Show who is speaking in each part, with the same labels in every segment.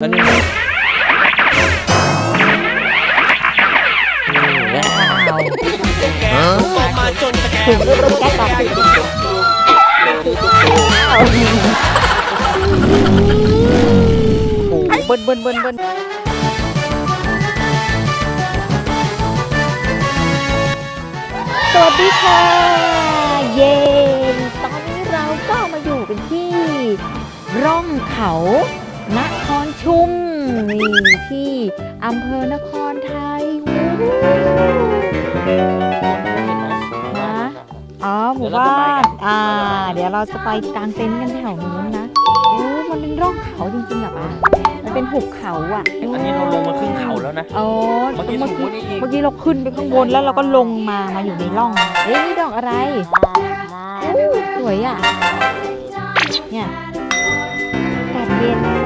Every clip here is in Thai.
Speaker 1: แล้วนี่ว้าว
Speaker 2: ถูกรูปแก
Speaker 1: โอ้โหเบิ้ลเบิ้ลเบิ้ลเบิ้ล
Speaker 2: สวัสดีค่ะ เย้ตอนนี้เราก็มาอยู่กันที่ ร่องเขา นี่ที่อำเภอนครไทยวู้นะอ๋อหมู่บ้านอ่า เดี๋ยวเราจะไปกางเต็นท์กันแถวนู้นนะโอ้มันเป็นร่องเขาจริงๆเหรอปะมันเป็นหุบเขาอะ
Speaker 1: อันนี้เราลงมาครึ่งเขาแล้วนะ
Speaker 2: อ๋อ
Speaker 1: เมื่อกี้
Speaker 2: เมื่อ
Speaker 1: สูง
Speaker 2: กี้
Speaker 1: กว่านี้อีก
Speaker 2: เมื่อกี้เราขึ้นไปข้างบนแล้วเราก็ลงมามาอยู่ในร่อง เอ๊ะนี่ดอกอะไรอู้สวยอะเนี่ยอากาศเย็น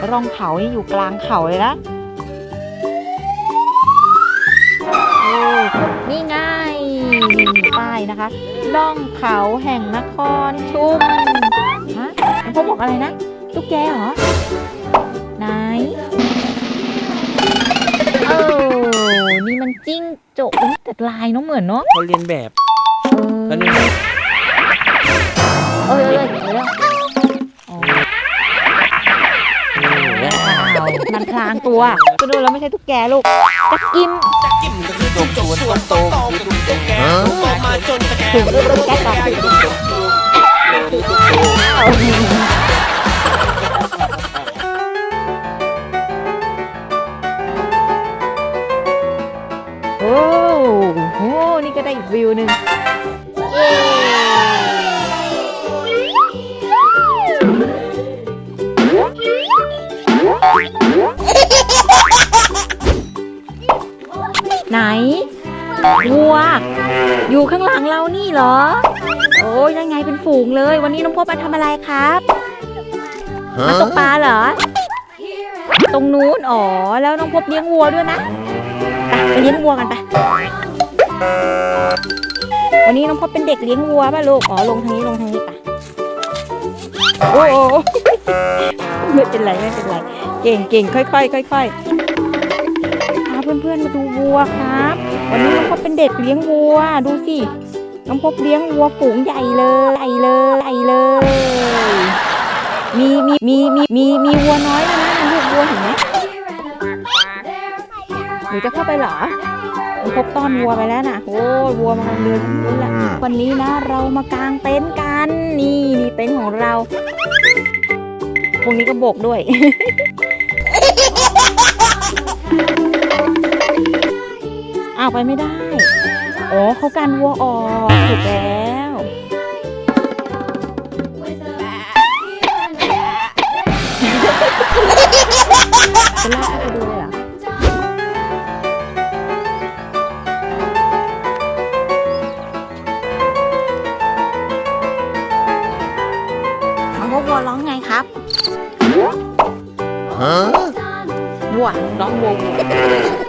Speaker 2: ร่องร่องเขานี่อยู่กลางเขาเลยนะโอ้นี่ไงป้ายนะคะร่องเขาแห่งนครชุมฮะเขาบอกอะไรนะตุ๊กแกเหรอ ไหน เออ นี่มันจิ้งจกอุ๊ยแต่ลายน้องเหมือนเนาะ
Speaker 1: เขาเรียนแบบ
Speaker 2: เอ
Speaker 1: แล้ว
Speaker 2: อ
Speaker 1: นี่
Speaker 2: เอ พลางตัวก็ดูแล้วไม่ใช่ตุ๊กแกลูกจักกิม
Speaker 1: จบสวนต้นโตคือตุ๊กแก
Speaker 2: ถูกรูปตุ๊กแกต่อไปโอ้โห นี่ก็ได้อีกวิวหนึ่งเย้ ไหนวัว อยู่ข้างหลังเรานี่เหรอ โอ้ยนั่นไงเป็นฝูงเลย วันนี้น้องพบมาทำอะไรครับมาตกปลาเหรอ ตรงนู้นอ๋อแล้วน้องพบเลี้ยงวัวด้วยนะไปไปเลี้ยงวัวกันไปวันนี้น้องพบเป็นเด็กเลี้ยงวัวป่ะลูกอ๋อลงทางนี้ลงทางนี้ไปโอ้โหไม่เป็นไรไม่เป็นไร เก่งเก่งค่อยๆค่อยๆพา เพื่อนๆมาดูวัวครับ วันนี้น้องพบเป็นเด็กเลี้ยงวัว ดูสิ น้องพบเลี้ยงวัวฝูงใหญ่เลยใหญ่เลยใหญ่เลย มีมีมีมีมีมีวัวน้อยด้วยนะลูกวัวเห็นไหมหนูจะเข้าไปเหรอน้องพบต้อนวัวไปแล้วนะโอ้ยวัวมันกำลังเดินขึ้นละวันนี้นะเรามากางเต็นท์กัน นี่นี่เต็นท์ของเราพวกนี้ก็โบกด้วย อ้าวไปไม่ได้ อ๋อเขากันวัวออกถูกแล้ว จะลากเข้าไปดูเลยเหรอน้องวัวร้องไงครับวัว
Speaker 1: น้องวัว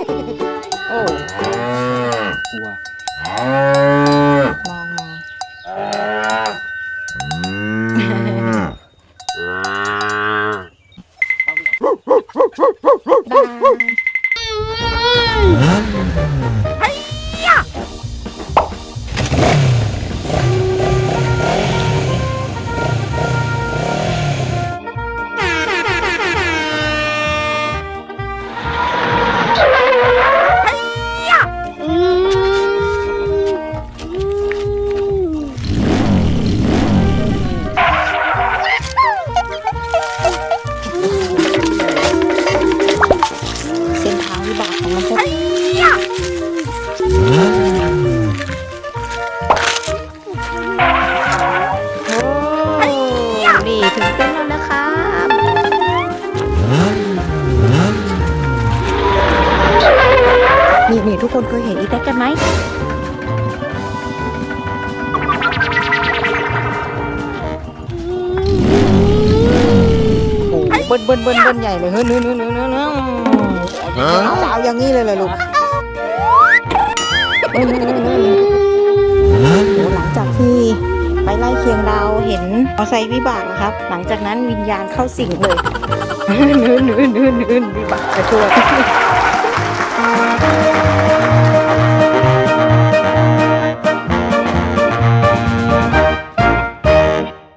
Speaker 2: คนเคยเห็นอีแท็กกันไหม โอ้โหเบิ้ลเบิ้ลเบิ้ลเบิ้ลใหญ่เลยเฮ้ยเนื้อเนื้อเนื้อเนื้อเนื้อเอาจะเอาอย่างนี้เลยเลยลูกเฮ้ยเนื้อเนื้อเนื้อเนื้อโอ้หลังจากที่ไปไปไล่เคียงดาวเห็นมอเตอร์ไซค์วิบากนะครับ หลังจากนั้นวิญญาณเข้าสิงเลยนื่นนื่นนื่นนื่นวิบากกระโชว